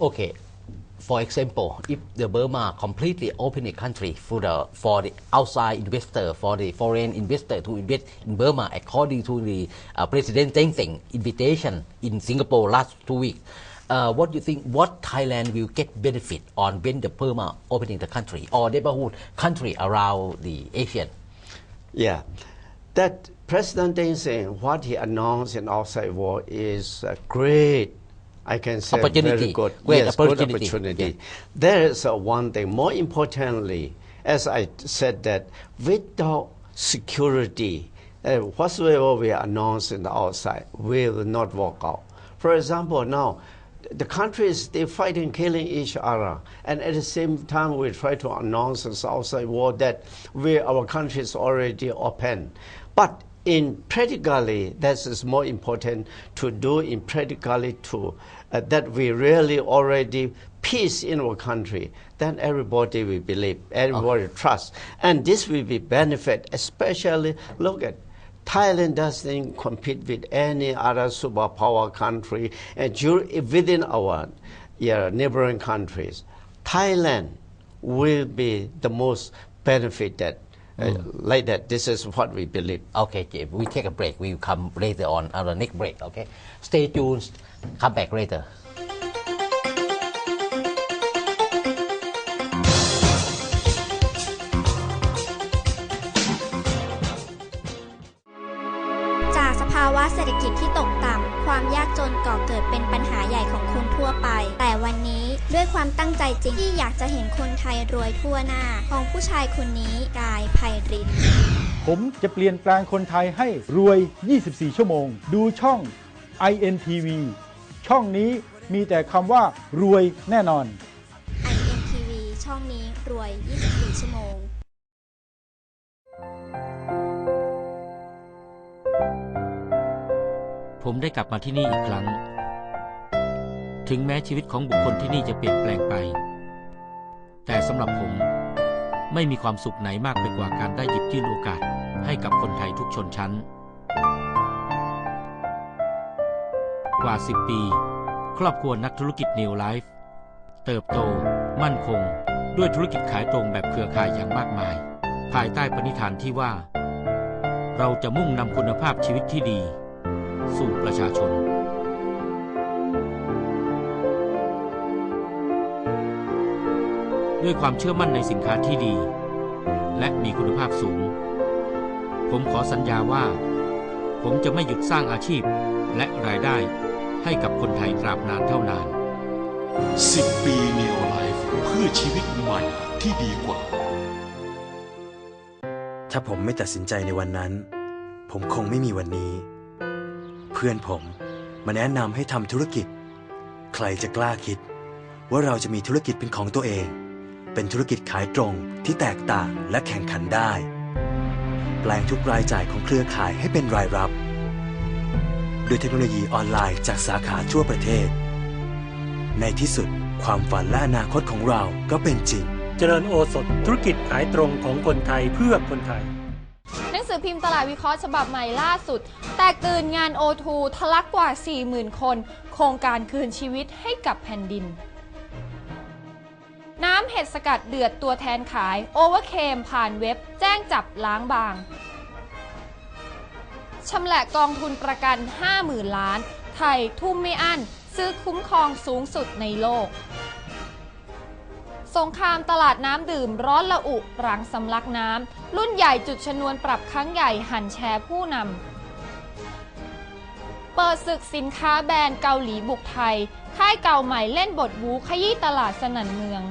Okay. For example, if the Burma completely open the country for the for the outside investor, for the foreign investor to invest in Burma, according to the uh, President Deng invitation in Singapore last two weeks, uh, what do you think? What Thailand will get benefit on when the Burma opening the country or neighborhood country around the Asian? Yeah, that President Deng what he announced in outside world is a great, I can say, Opportunity. very good, Great yes, opportunity. good opportunity. Yeah. There is uh, one thing. More importantly, as I said, that without security, uh, whatsoever we announce in the outside we will not work out. For example, now the countries they fighting, killing each other, and at the same time we try to announce in outside war that we our country is already open, but in practically this is more important to do in practically to uh, that we really already peace in our country then everybody will believe everybody trust and this will be benefit especially look at Thailand doesn't compete with any other superpower country and dur- within our yeah, neighboring countries. Thailand will be the most benefited uh, like that. This is what we believe. Okay, James, we take a break. We come later on on the next break. Okay, stay tuned. Come back later. ความยากจนก่อเกิดเป็นปัญหาใหญ่ของคนทั่วไป แต่วันนี้ด้วยความตั้งใจจริงที่อยากจะเห็นคนไทยรวยทั่วหน้า ของผู้ชายคนนี้กายไพรินทร์ผมจะเปลี่ยนแปลงคนไทยให้รวย 24 ชั่วโมง ดูช่อง INTV ช่องนี้มีแต่คำว่ารวยแน่นอน INTV ช่องนี้รวย 24 ชั่วโมง ผมได้กลับมาที่นี่อีกครั้ง ถึงแม้ชีวิตของบุคคลที่นี่จะเปลี่ยนแปลงไป แต่สำหรับผมไม่มีความสุขไหนมากไปกว่าการได้หยิบยื่นโอกาสให้กับคนไทยทุกชนชั้น กว่า 10 ปี ครอบครัวนักธุรกิจ New Life เติบโต มั่นคง ด้วยธุรกิจขายตรงแบบเครือข่ายอย่างมากมาย ภายใต้ปณิธานที่ว่า เราจะมุ่งนำคุณภาพชีวิตที่ดี สู่ประชาชน ด้วยความเชื่อมั่นในสินค้าที่ดี และมีคุณภาพสูง ผมขอสัญญาว่า ผมจะไม่หยุดสร้างอาชีพและรายได้ให้กับคนไทยตราบนานเท่านาน 10 ปี Neo Life เพื่อชีวิตใหม่ที่ดีกว่า ถ้าผมไม่ตัดสินใจในวันนั้น ผมคงไม่มีวันนี้เพื่อนผม มาแนะนำให้ทำธุรกิจ ใครจะกล้าคิด ว่าเราจะมีธุรกิจเป็นของตัวเอง เป็นธุรกิจขายตรงที่แตกต่างและแข่งขันได้ แปลงทุกรายจ่ายของเครือข่ายให้เป็นรายรับด้วยเทคโนโลยีออนไลน์จากสาขาทั่วประเทศ ในที่สุดความฝันและอนาคตของเราก็เป็นจริง เจริญโอสถธุรกิจขายตรงของคนไทยเพื่อคนไทย นังสือพิมพ์ตลาดวิเคราะห์ฉบับใหม่ล่าสุด แตกตื่นงาน O2 ทะลักกว่า 40,000 คน โครงการคืนชีวิตให้กับแผ่นดิน น้ำเห็ดสกัดเดือดตัวแทนขายโอเวอร์เคมผ่านเว็บ แจ้งจับล้างบางชำแหละกองทุนประกัน 50,000 ล้าน ไทยทุ่มไม่อั้น ซื้อคุ้มครองสูงสุดในโลก สงครามตลาดน้ำดื่มร้อนละอุหลังสำลักน้ำ รุ่นใหญ่จุดชนวนปรับครั้งใหญ่หันแชร์ผู้นำ เปิดศึกสินค้าแบรนด์เกาหลีบุกไทย ค่ายเก่าใหม่เล่นบทบูขยี้ตลาดสนั่นเมือง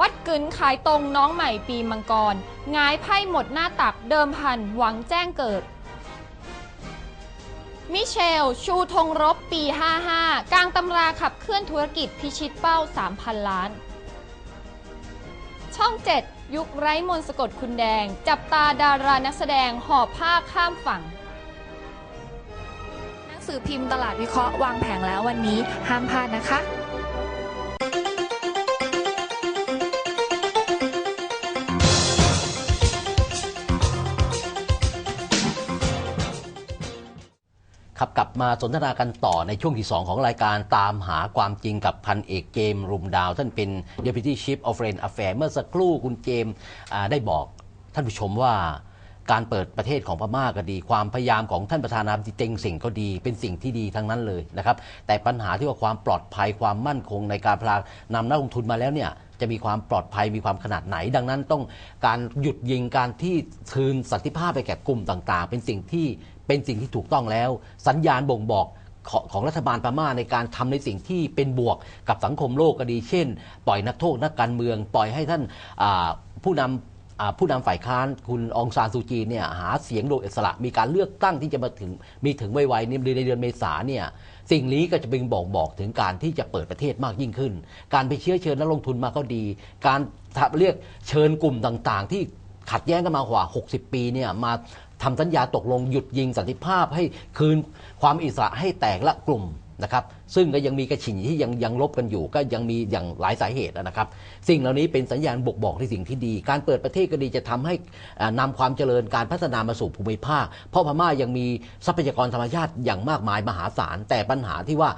วัดกึนขายตรงน้องใหม่ปีมังกร งายไพ่หมดหน้าตักเดิมพันหวังแจ้งเกิด มิเชล ชูธงรบปี 55 กลางตำราขับเคลื่อนธุรกิจพิชิตเป้า 3,000 ล้าน ช่อง 7 ยุคไร้มนต์สะกดคุณแดง จับตาดารานักแสดงหอบผ้าข้ามฝั่ง หนังสือพิมพ์ตลาดวิเคราะห์วางแผงแล้ววันนี้ ห้ามพลาดนะคะ ครับกลับมาสนทนากันต่อในช่วงที่ 2 ของรายการตามหาความจริงกับพันเอกเจมรุมดาว ท่านเป็น Deputy Chief of Foreign Affairs เมื่อสักครู่คุณเจมได้บอกท่านผู้ชมว่าการเปิดประเทศของพม่าก็ดี ความพยายามของท่านประธานาธิบดีเต็งสิงก็ดี เป็นสิ่งที่ดีทั้งนั้นเลยนะครับ แต่ปัญหาที่ว่าความปลอดภัยความมั่นคงในการพลานำนักลงทุนมาแล้วเนี่ยจะมีความปลอดภัยมีความขนาดไหน ดังนั้นต้องการหยุดยิงการที่คืนสันติภาพไปแก่กลุ่มต่าง ๆ เป็นสิ่งที่ เป็นสิ่งที่ถูกต้องแล้ว สัญญาณบ่งบอกของของรัฐบาลพม่าในการทำในสิ่งที่เป็นบวกกับสังคมโลกก็ดี เช่น ปล่อยนักโทษนักการเมือง ปล่อยให้ท่านอ่าผู้นำอ่าผู้นำฝ่ายค้านคุณองซานซูจีเนี่ยหาเสียงโดยอิสระมีการเลือกตั้งที่จะมาถึงมีถึงไวๆในในเดือนเมษาเนี่ยสิ่งนี้ก็จะเป็นบอกบอกถึงการที่จะเปิดประเทศมากยิ่งขึ้น การไปเชื้อเชิญนักลงทุนมาก็ดี การเรียกเชิญกลุ่มต่างๆ ที่ขัดแย้งกันมากว่า 60 ปีเนี่ยมา ทำสัญญาตกลงหยุดยิงสันติภาพให้คืนความอิสระให้แตกละกลุ่ม นะครับซึ่งก็ยังมีกระฉินที่ยังยังลบกันอยู่ ก็ยังมีอย่างหลายสาเหตุนะครับ สิ่งเหล่านี้เป็นสัญญาณบ่งบอกในสิ่งที่ดี การเปิดประเทศก็ดีจะทำให้อ่านำความเจริญการพัฒนามาสู่ภูมิภาค เพราะพม่ายังมีทรัพยากรธรรมชาติอย่างมากมายมหาศาล แต่ปัญหาที่ว่า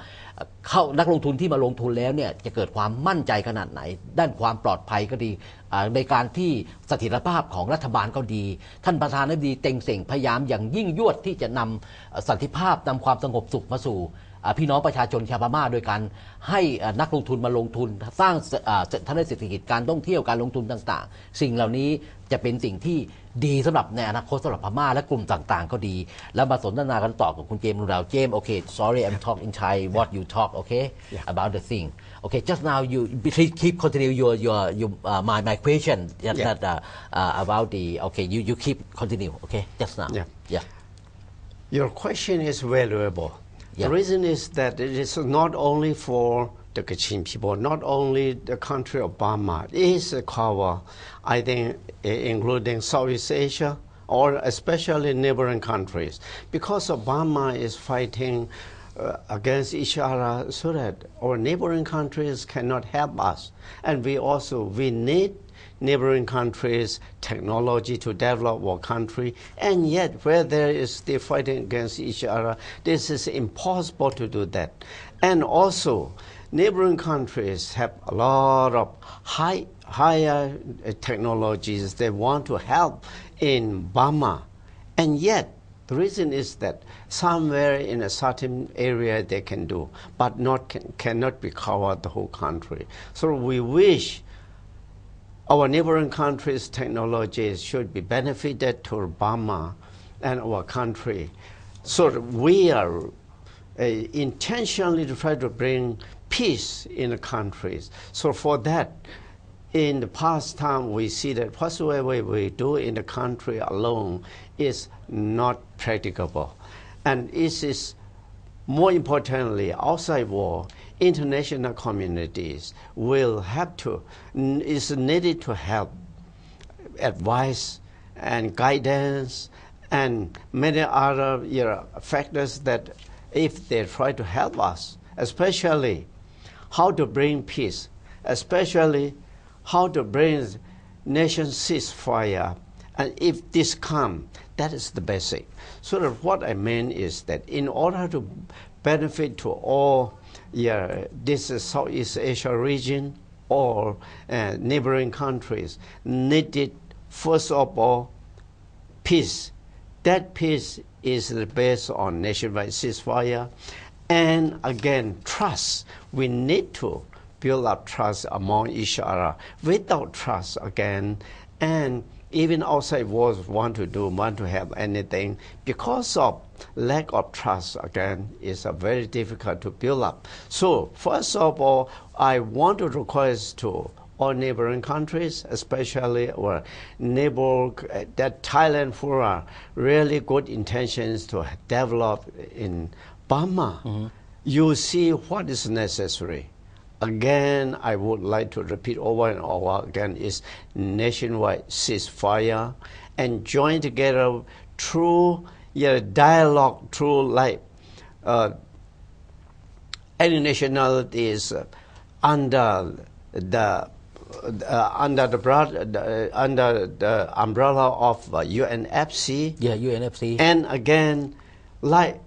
เข้านักลงทุนที่มาลงทุนแล้วเนี่ยจะเกิดความมั่นใจขนาดไหน ด้านความปลอดภัยก็ดีในการที่สถียรภาพของรัฐบาลก็ดี ท่านประธานาธิบดีเต็งเส่งพยายามอย่างยิ่งยวดที่จะนำเอ่อสันติภาพนำความสงบสุขมาสู่ พี่น้องประชาชนชาวพม่าโดยการให้อ่านักลงทุนมาลงทุน สร้างเสอ่าทางด้านเศรษฐกิจการท่องเที่ยวการลงทุนต่างๆ สิ่งเหล่านี้จะเป็นสิ่งที่ดีสำหรับในอนาคตสำหรับพม่าและกลุ่มต่างๆ ก็ดี แล้วมาสนทนากันต่อกับคุณเจมส์เราเจมส์โอเค sorry I'm talk in Thai what you talk okay about the thing okay just now you please keep continue your your your uh, my my question that, Yeah. that uh, uh, about the okay you you keep continue okay just now Yeah. yeah Your question is valuable. Yeah. The reason is that it is not only for the Kachin people, not only the country of Burma. It is a cover, I think, including Southeast Asia or especially neighboring countries. Because of Burma is fighting uh, against each other so that our neighboring countries cannot help us. And we also, we need neighboring countries technology to develop our country and yet where there is still fighting against each other this is impossible to do that and also neighboring countries have a lot of high higher uh, technologies they want to help in Burma and yet the reason is that somewhere in a certain area they can do, but not can, cannot be covered the whole country. So we wish our neighboring countries' technologies should be benefited to Burma and our country. So we are uh, intentionally to try to bring peace in the countries. So for that, in the past time, we see that whatsoever we do in the country alone is not practicable. And it is more importantly, outside war, international communities will have to, is needed to help advice and guidance and many other you know, factors that if they try to help us, especially how to bring peace, especially how to bring nation ceasefire. And if this come, that is the basic. So what I mean is that in order to benefit to all yeah, this is Southeast Asia region or uh, neighboring countries, needed first of all peace. That peace is based on nationwide ceasefire. And again, trust. We need to build up trust among each other. Without trust, again, and even outside wars want to do, want to have anything, because of lack of trust, again, is a very difficult to build up. So, first of all, I want to request to all neighboring countries, especially our neighbor uh, that Thailand for our really good intentions to develop in Burma. You see what is necessary. Again, I would like to repeat over and over again is nationwide ceasefire and join together through yeah, dialogue, through like uh, any nationality is uh, under the uh, under the, broad, the under the umbrella of uh, UNFC yeah UNFC and again like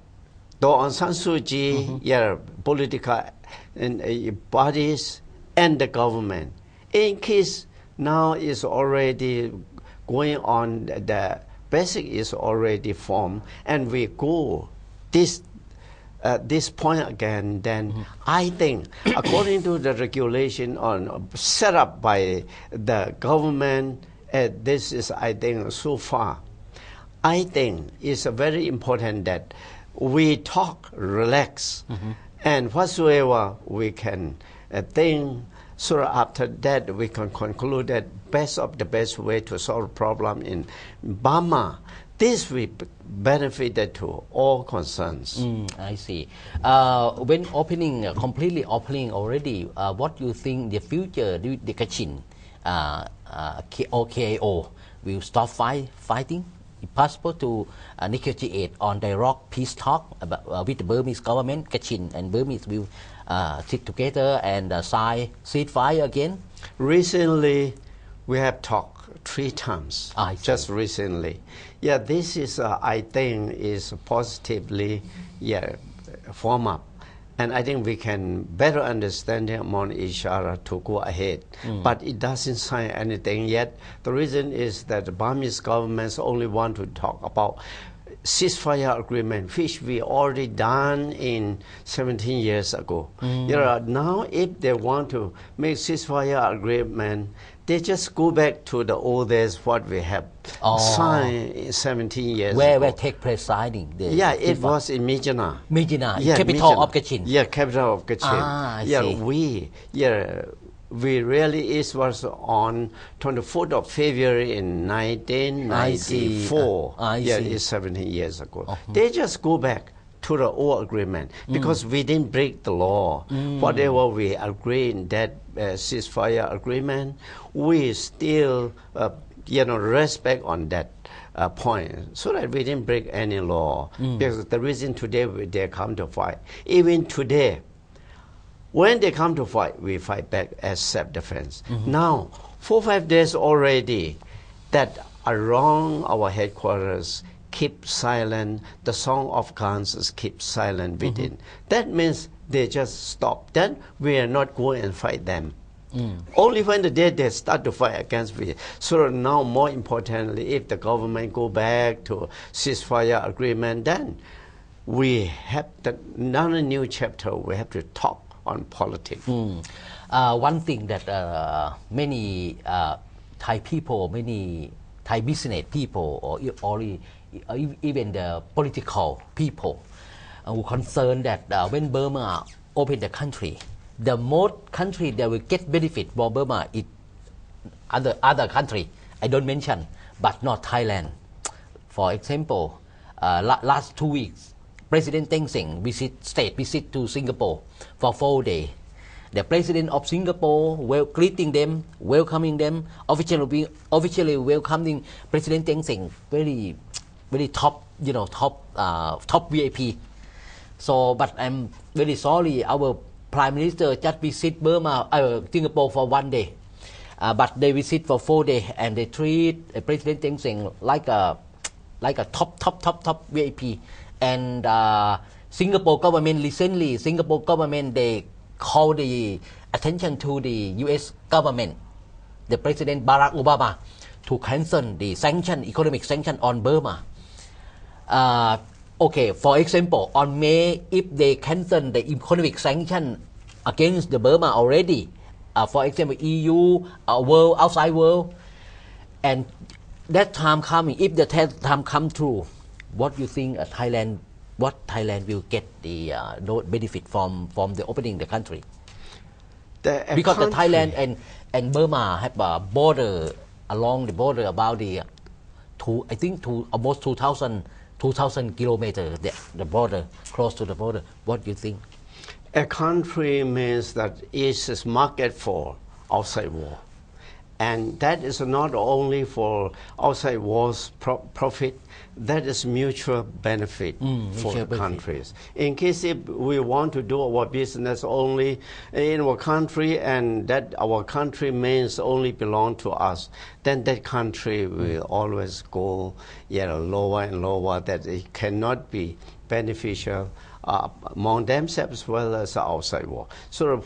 the Aung San Suu Kyi, yeah, political and, uh, bodies and the government. In case now is already going on, the basic is already formed, and we go this uh, this point again, then I think, according to the regulation on set up by the government, uh, this is I think so far. I think it's very important that we talk, relax, and whatsoever we can uh, think. So after that, we can conclude that best of the best way to solve problem in Burma. This will b- benefit to all concerns. Mm, I see. Uh, when opening, uh, completely opening already, uh, what you think the future, the, the Kachin uh, uh, will stop fight, fighting? If possible to uh, negotiate on direct peace talk about, uh, with the Burmese government, Kachin and Burmese will uh, sit together and uh, sign ceasefire again? Recently, we have talked three times. I see. just recently. Yeah, this is uh, I think is positively yeah form up, and I think we can better understand among each other to go ahead. But it doesn't sign anything yet. The reason is that the Burmese governments only want to talk about ceasefire agreement, which we already done in 17 years ago. You know, now if they want to make ceasefire agreement, they just go back to the old days what we have Oh. signed in 17 years Where, ago. where take place signing? The yeah, it was in Mijana. Mijina, Yeah, capital Mijana. of Kachin. Yeah, capital of Kachin. Ah, I yeah, see. we yeah we really it was on 24th of February in 1994. I see. Uh-huh. it's 17 years ago. They just go back to the old agreement Mm. because we didn't break the law. Whatever we agree in that uh, ceasefire agreement, we still uh, you know respect on that. Uh, point so that we didn't break any law Mm. because the reason today we, they come to fight even today when they come to fight, we fight back as self-defense. Now, four five days already, that around our headquarters keep silent. The song of guns is keep silent within. That means they just stop. Then we are not going and fight them. Mm. Only when the day they start to fight against we. So now, more importantly, if the government go back to ceasefire agreement, then we have the, another new chapter. We have to talk on politics. Mm. Uh, one thing that uh, many uh, Thai people, many Thai business people, or, or e- even the political people, uh, who concerned that uh, when Burma open the country, the most country that will get benefit from Burma is other other country. I don't mention, but not Thailand. For example, uh, la- last two weeks, President Teng Sing visit state visit to Singapore for four days. The president of Singapore well greeting them, welcoming them, officially officially welcoming President Teng Sing very very top you know top uh, top VIP. So, but I'm very sorry. Our Prime Minister just visit Burma, uh, Singapore for one day, uh, but they visit for four days, and they treat uh, President Teng Sing like a like a top top top top VIP. And uh, Singapore government recently, Singapore government they call the attention to the U.S. government, the President Barack Obama, to cancel the sanction, economic sanction on Burma. Uh, okay, for example, on May, if they cancel the economic sanction against the Burma already, uh, for example, EU, uh, world, outside world, and that time coming, if the time come true, what do you think uh, Thailand, what Thailand will get the uh, benefit from from the opening the country? The, because the Thailand and, and Burma have a border along the border about the two I think to almost 2,000 2,000 kilometers the, the border close to the border. What do you think? A country means that it is market for outside war. And that is not only for outside war's pro- profit, that is mutual benefit Mm, for mutual the benefit. countries. In case if we want to do our business only in our country and that our country means only belong to us, then that country Mm. will always go you know, lower and lower, that it cannot be beneficial uh, among themselves as well as outside world. So